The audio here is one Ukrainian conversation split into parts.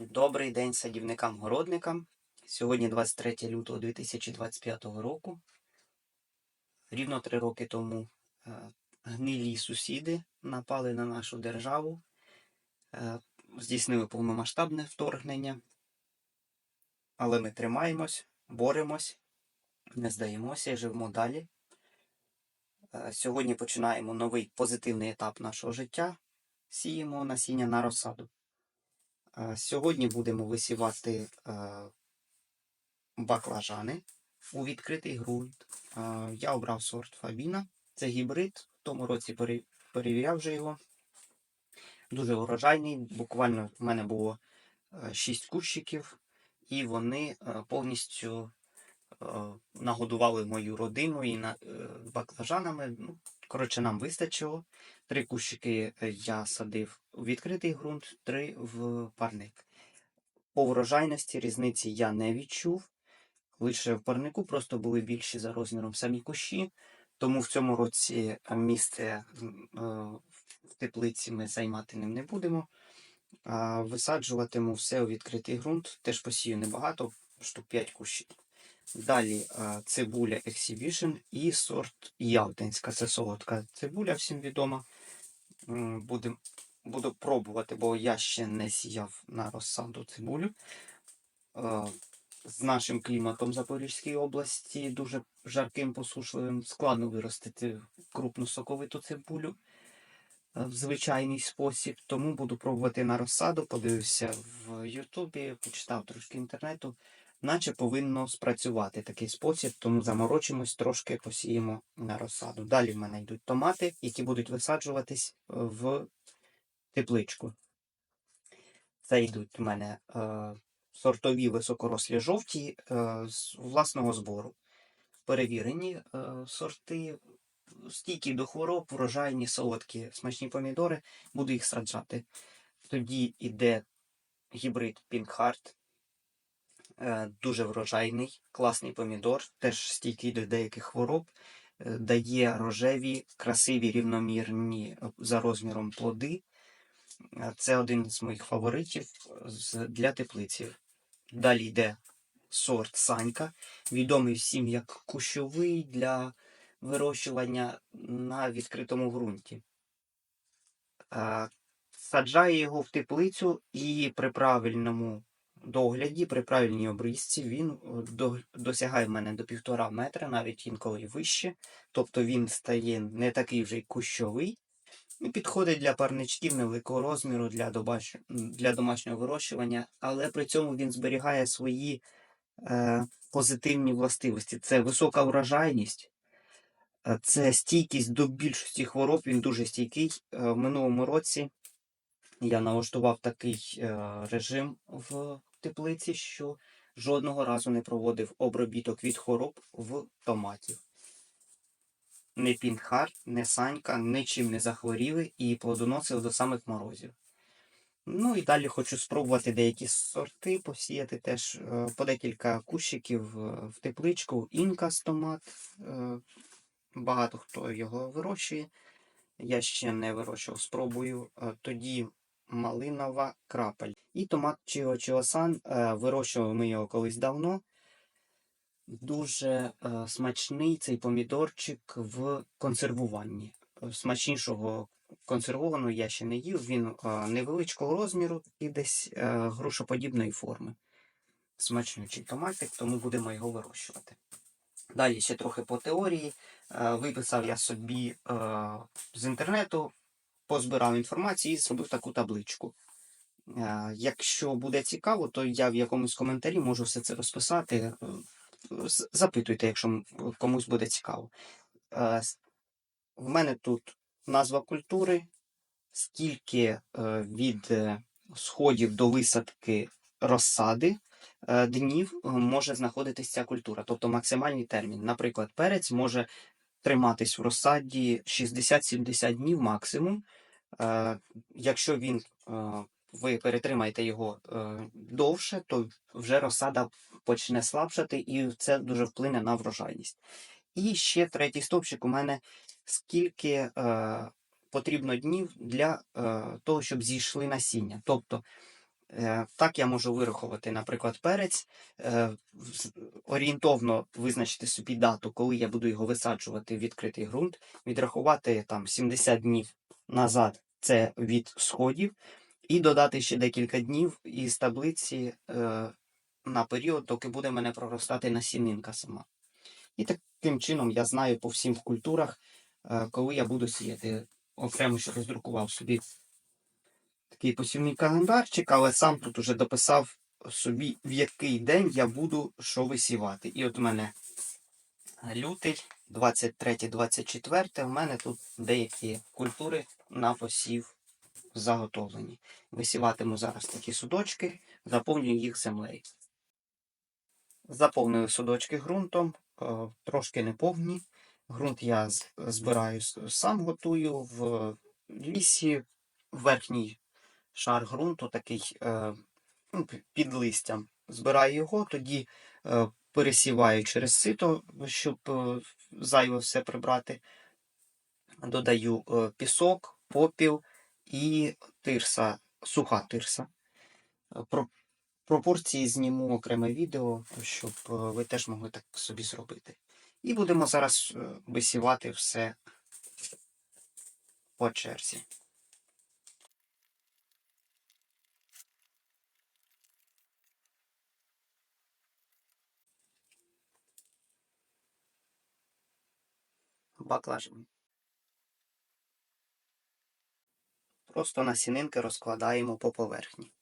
Добрий день садівникам-городникам. Сьогодні 23 лютого 2025 року. Рівно три роки тому е, гнилі сусіди напали на нашу державу, е, здійснили повномасштабне вторгнення. Але ми тримаємось, боремось, не здаємося і живемо далі. Е, Сьогодні починаємо новий позитивний етап нашого життя. Сіємо насіння на розсаду. Е, Сьогодні будемо висівати е, баклажани у відкритий ґрунт. Е, Я обрав сорт Фабіна. Це гібрид. В тому році перевіряв вже його. Дуже урожайний. Буквально в мене було 6 кущиків, і вони повністю нагодували мою родину і баклажанами. Ну, коротше, нам вистачило. Три кущики е, я садив у відкритий ґрунт, три в парник. По врожайності різниці я не відчув. Лише в парнику просто були більші за розміром самі кущі. Тому в цьому році е, місце е, в теплиці ми займати ним не будемо. Висаджуватиму все у відкритий ґрунт. Теж посію небагато, штук 5 кущів. Далі е, цибуля Exhibition і сорт Ялтинська. Це солодка цибуля, всім відома. Будем, буду пробувати, бо я ще не сіяв на розсаду цибулю. Е, З нашим кліматом Запорізької області, дуже жарким, посушливим, складно виростити крупну соковиту цибулю е, в звичайний спосіб. Тому буду пробувати на розсаду. Подивився в Ютубі, почитав трошки інтернету, наче повинно спрацювати такий спосіб, тому заморочимось, трошки посіємо на розсаду. Далі в мене йдуть томати, які будуть висаджуватись е, в тепличку. Це йдуть в мене е, сортові високорослі жовті е, з власного збору. Перевірені е, сорти, стійкі до хвороб, врожайні, солодкі, смачні помідори, буду їх саджати. Тоді йде гібрид е, дуже врожайний, класний помідор, теж стійкий до деяких хвороб, е, дає рожеві, красиві, рівномірні е, за розміром плоди. Е, Це один з моїх фаворитів е, для теплиці. Далі йде сорт Санька, відомий всім як кущовий для вирощування на відкритому ґрунті. Е, Саджаю його в теплицю і при правильному догляді, при правильній обрізці він е, досягає в мене до півтора метра, навіть інколи вище. Тобто він стає не такий вже й кущовий. І підходить для парничків невеликого розміру для, для домашнього вирощування, але при цьому він зберігає свої е, позитивні властивості. Це висока врожайність, е, це стійкість до більшості хвороб. Він дуже стійкий. Е, в минулому році я налаштував такий е, режим в теплиці, що жодного разу не проводив обробіток від хвороб в томатів. Не пінхар, не санька, нічим не захворіли і плодоносили до самих морозів. Ну і далі хочу спробувати деякі сорти, посіяти теж е, по декілька кущиків е, в тепличку. Інкас томат. е, Багато хто його вирощує. Я ще не вирощував, спробую. Тоді малинова крапель. І томат Чіо Чіосан. е, Вирощували ми його колись давно. Дуже е, смачний цей помідорчик в консервуванні. Смачнішого консервованого я ще не їв. Він е, невеличкого розміру і десь грушоподібної форми. Смачнючий томатик, тому будемо його вирощувати. Далі ще трохи по теорії. Виписав я собі з інтернету, позбирав інформацію і зробив таку табличку. Е, Якщо буде цікаво, то я в якомусь коментарі можу все це розписати. Е, Запитуйте, якщо комусь буде цікаво. Е, В мене тут назва культури, скільки від сходів до висадки розсади днів може знаходитись ця культура, тобто максимальний термін. Наприклад, перець може триматись в розсаді 60-70 днів максимум. Якщо він ви перетримаєте його е, довше, то вже розсада почне слабшати, і це дуже вплине на врожайність. І ще третій стовпчик у мене скільки е, потрібно днів для е, того, щоб зійшли насіння. Тобто Е, Так я можу вирахувати, наприклад, перець, е, орієнтовно визначити собі дату, коли я буду його висаджувати в відкритий ґрунт, відрахувати там 70 днів назад це від сходів, і додати ще декілька днів із таблиці е, на період, доки буде мене проростати насінинка сама. І таким чином я знаю по всім культурах, е, коли я буду сіяти. Окремо ще роздрукував собі такий посівний календарчик, але сам тут уже дописав собі, в який день я буду що висівати. І от у мене лютий, 23-24, у мене тут деякі культури на посів заготовлені. Висіватиму зараз такі судочки, заповнюю їх землею. Заповнили судочки ґрунтом, е, трошки неповні. Ґрунт я збираю сам готую в лісі, верхній шар ґрунту, такий е, ну, під листям. Збираю його, тоді е, пересіваю через сито, щоб зайве все прибрати. Додаю пісок, попіл і тирса, суха тирса. Е, Про пропорції зніму окреме відео, щоб е, ви теж могли так собі зробити. І будемо зараз е, висівати все по черзі. Баклажан. Просто насінинки розкладаємо по поверхні.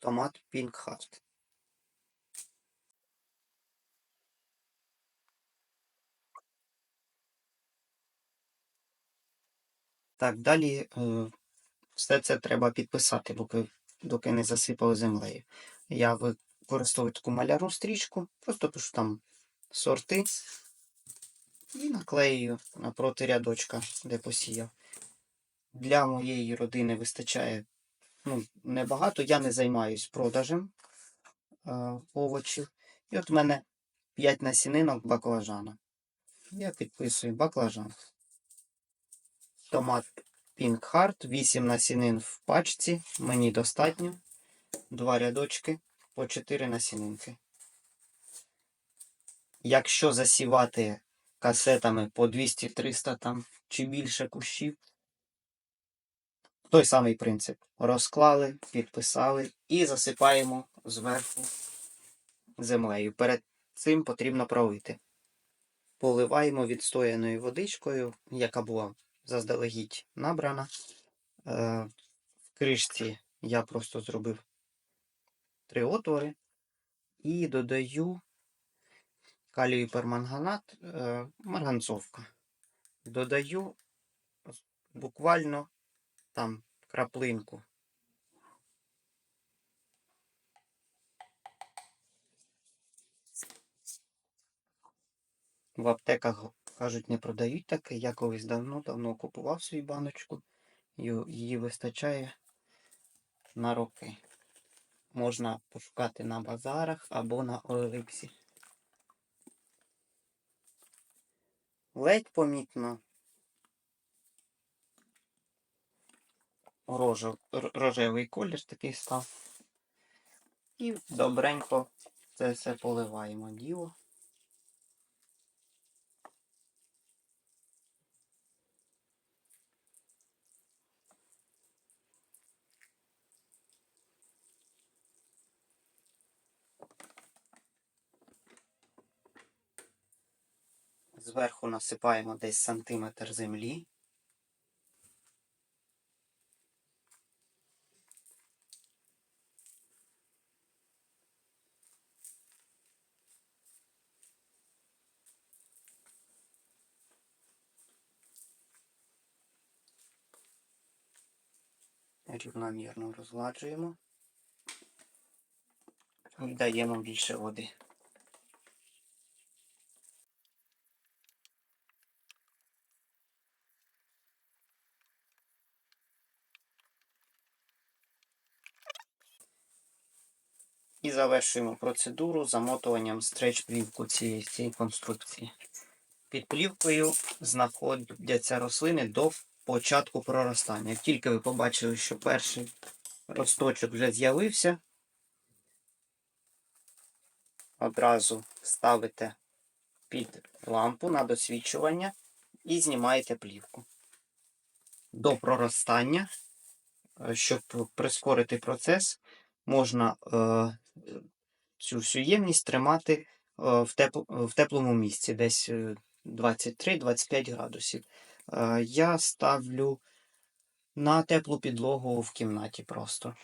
Томат Pink Так, далі е, все це треба підписати, поки, доки не засипали землею. Я використовую таку малярну стрічку, просто пишу там сорти і наклею напроти рядочка, де посіяв. Для моєї родини вистачає ну, небагато. Я не займаюсь продажем е, овочів. І от в мене 5 насінинок баклажана. Я підписую баклажан. Томат Heart, 8 насінин в пачці. Мені достатньо. Два рядочки по 4 насінинки. Якщо засівати касетами по 200-300 там чи більше кущів, той самий принцип. Розклали, підписали і засипаємо зверху землею. Перед цим потрібно пролити. Поливаємо відстояною водичкою, яка була заздалегідь набрана. Е, В кришці я просто зробив три отвори і додаю калію перманганат, е, марганцовка. Додаю буквально там краплинку. В аптеках кажуть, не продають таке. Я колись давно-давно купував свою баночку. Її вистачає на роки. Можна пошукати на базарах або на Олексі. Ледь помітно. Рожев, рожевий колір такий став. І добренько це все поливаємо діло. Зверху насипаємо десь сантиметр землі. Рівномірно розгладжуємо. І даємо більше води. І завершуємо процедуру замотуванням стреч-плівку цієї, цієї конструкції. Під плівкою знаходяться рослини до початку проростання. Як тільки ви побачили, що перший росточок вже з'явився, одразу ставите під лампу на досвідчування і знімаєте плівку. До проростання, е, щоб прискорити процес, можна е, цю всю ємність тримати е, в, тепл, в теплому місці, десь е, 23-25 градусів. Е, Я ставлю на теплу підлогу в кімнаті просто.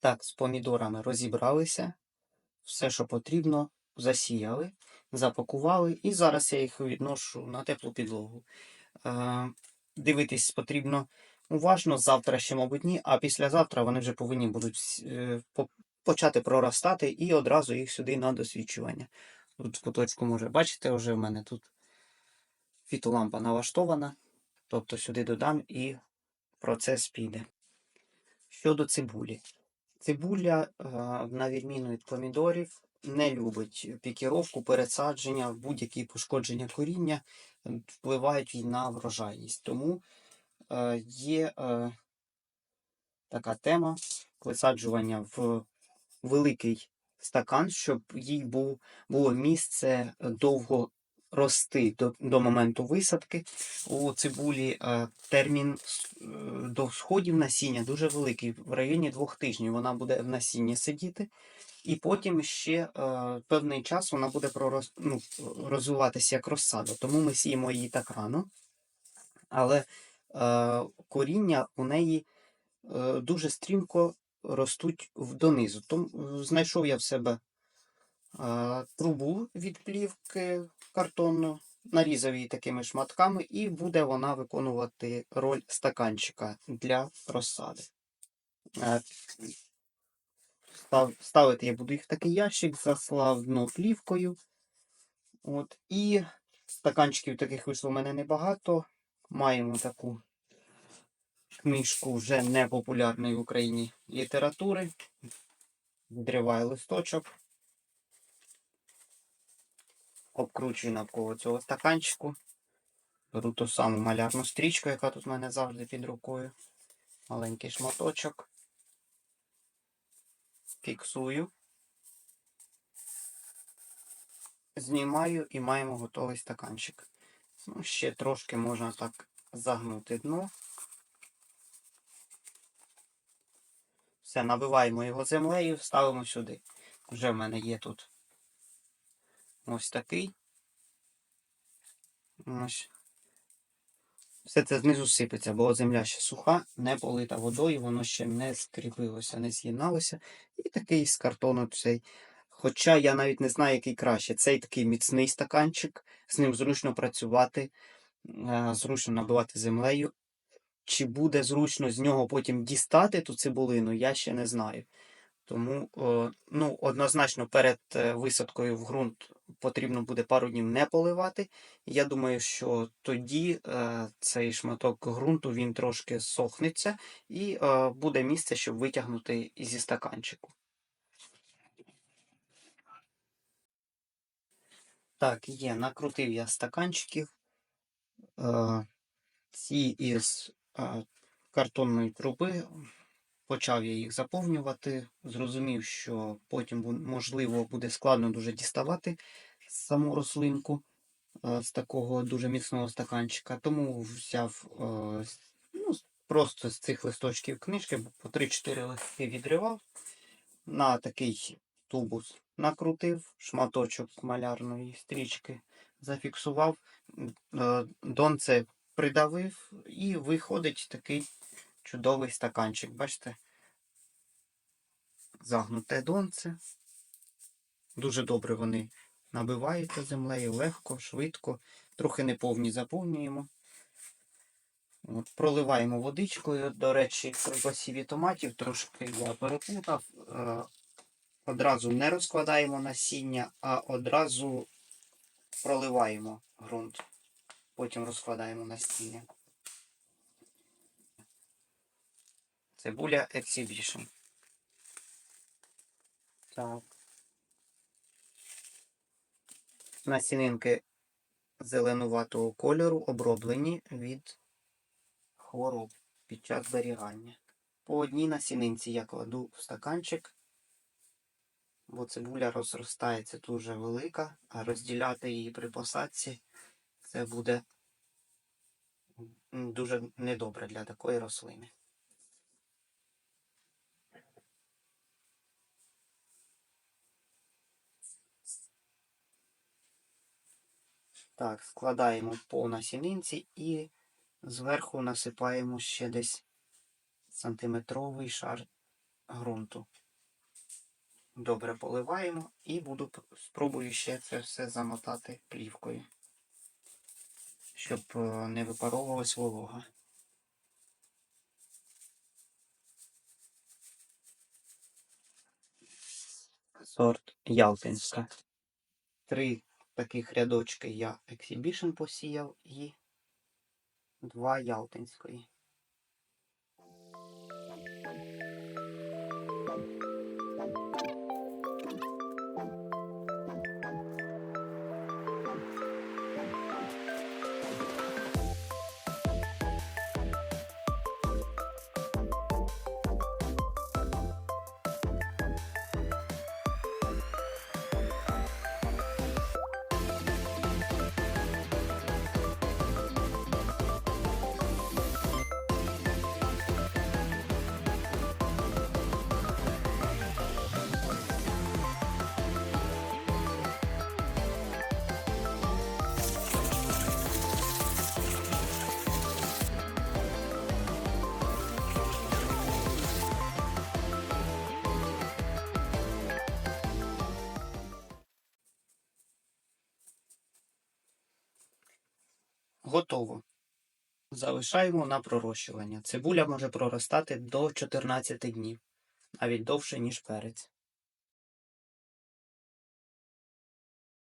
Так, з помідорами розібралися. Все, що потрібно, засіяли, запакували, і зараз я їх відношу на теплу підлогу. Е, дивитись потрібно уважно, завтра ще, мабуть, ні, а післязавтра вони вже повинні будуть е, почати проростати і одразу їх сюди на досвідчування. Тут в куточку може бачите, вже в мене тут фітолампа налаштована. Тобто сюди додам і процес піде. Щодо цибулі. Цибуля, на відміну від помідорів, не любить пікіровку, пересадження, будь-які пошкодження коріння впливають і на врожайність. Тому е, є е, така тема висаджування в великий стакан, щоб їй було місце довго рости до, до моменту висадки. У цибулі термін е, до сходів насіння дуже великий, в районі двох тижнів вона буде в насінні сидіти, і потім ще е, певний час вона буде пророс, ну, розвиватися як розсада. Тому ми сіємо її так рано. Але е, коріння у неї дуже стрімко ростуть донизу. Тому знайшов я в себе трубу від плівки картонну, нарізав її такими шматками, і буде вона виконувати роль стаканчика для розсади. Е, став- Ставити я буду їх в такий ящик, заслав дно плівкою. От, і стаканчиків таких вийшло в мене небагато. Маємо таку книжку вже непопулярної в Україні літератури. Відриваю листочок. Обкручую навколо цього стаканчику. Беру ту саму малярну стрічку, яка тут в мене завжди під рукою. Маленький шматочок. Фіксую. Знімаю і маємо готовий стаканчик. Ну, ще трошки можна так загнути дно. Все, набиваємо його землею, ставимо сюди. Вже в мене є тут ось такий. Ось. Все це знизу сипеться, бо земля ще суха, не полита водою, воно ще не скріпилося, не з'єдналося. І такий з картону цей. Хоча я навіть не знаю, який краще. Цей такий міцний стаканчик, з ним зручно працювати, е, зручно набивати землею. Чи буде зручно з нього потім дістати ту цибулину, я ще не знаю. Тому, ну, однозначно, перед е, висадкою в ґрунт потрібно буде пару днів не поливати. Я думаю, що тоді е, цей шматок ґрунту він трошки сохнеться і е, буде місце, щоб витягнути зі стаканчику. Так, є, накрутив я стаканчиків. Е, ці із картонної труби. Почав я їх заповнювати. Зрозумів, що потім, можливо, буде складно дуже діставати саму рослинку е, з такого дуже міцного стаканчика. Тому взяв е, ну, просто з цих листочків книжки, по 3-4 листки відривав на такий тубус накрутив шматочок малярної стрічки, зафіксував, е, донце придавив і виходить такий чудовий стаканчик. Бачите? Загнуте донце. Дуже добре вони набиваються землею, легко, швидко, трохи неповні заповнюємо. От, проливаємо водичкою. До речі, при посіві томатів трошки я переплутав. Е, Одразу не розкладаємо насіння, а одразу проливаємо ґрунт. Потім розкладаємо насіння. Цибуля Exhibition. Так. Насінинки зеленуватого кольору оброблені від хвороб під час зберігання. По одній насінинці я кладу в стаканчик, бо цибуля розростається дуже велика, а розділяти її при посадці це буде дуже недобре для такої рослини. Так, складаємо по насінинці і зверху насипаємо ще десь сантиметровий шар ґрунту. Добре поливаємо і буду спробую ще це все замотати плівкою, щоб е, не випаровувалась волога. Сорт Ялтинська. Три таких рядочки я Exhibition посіяв і два Ялтинської. Готово. Залишаємо на пророщування. Цибуля може проростати до 14 днів, навіть довше, ніж перець.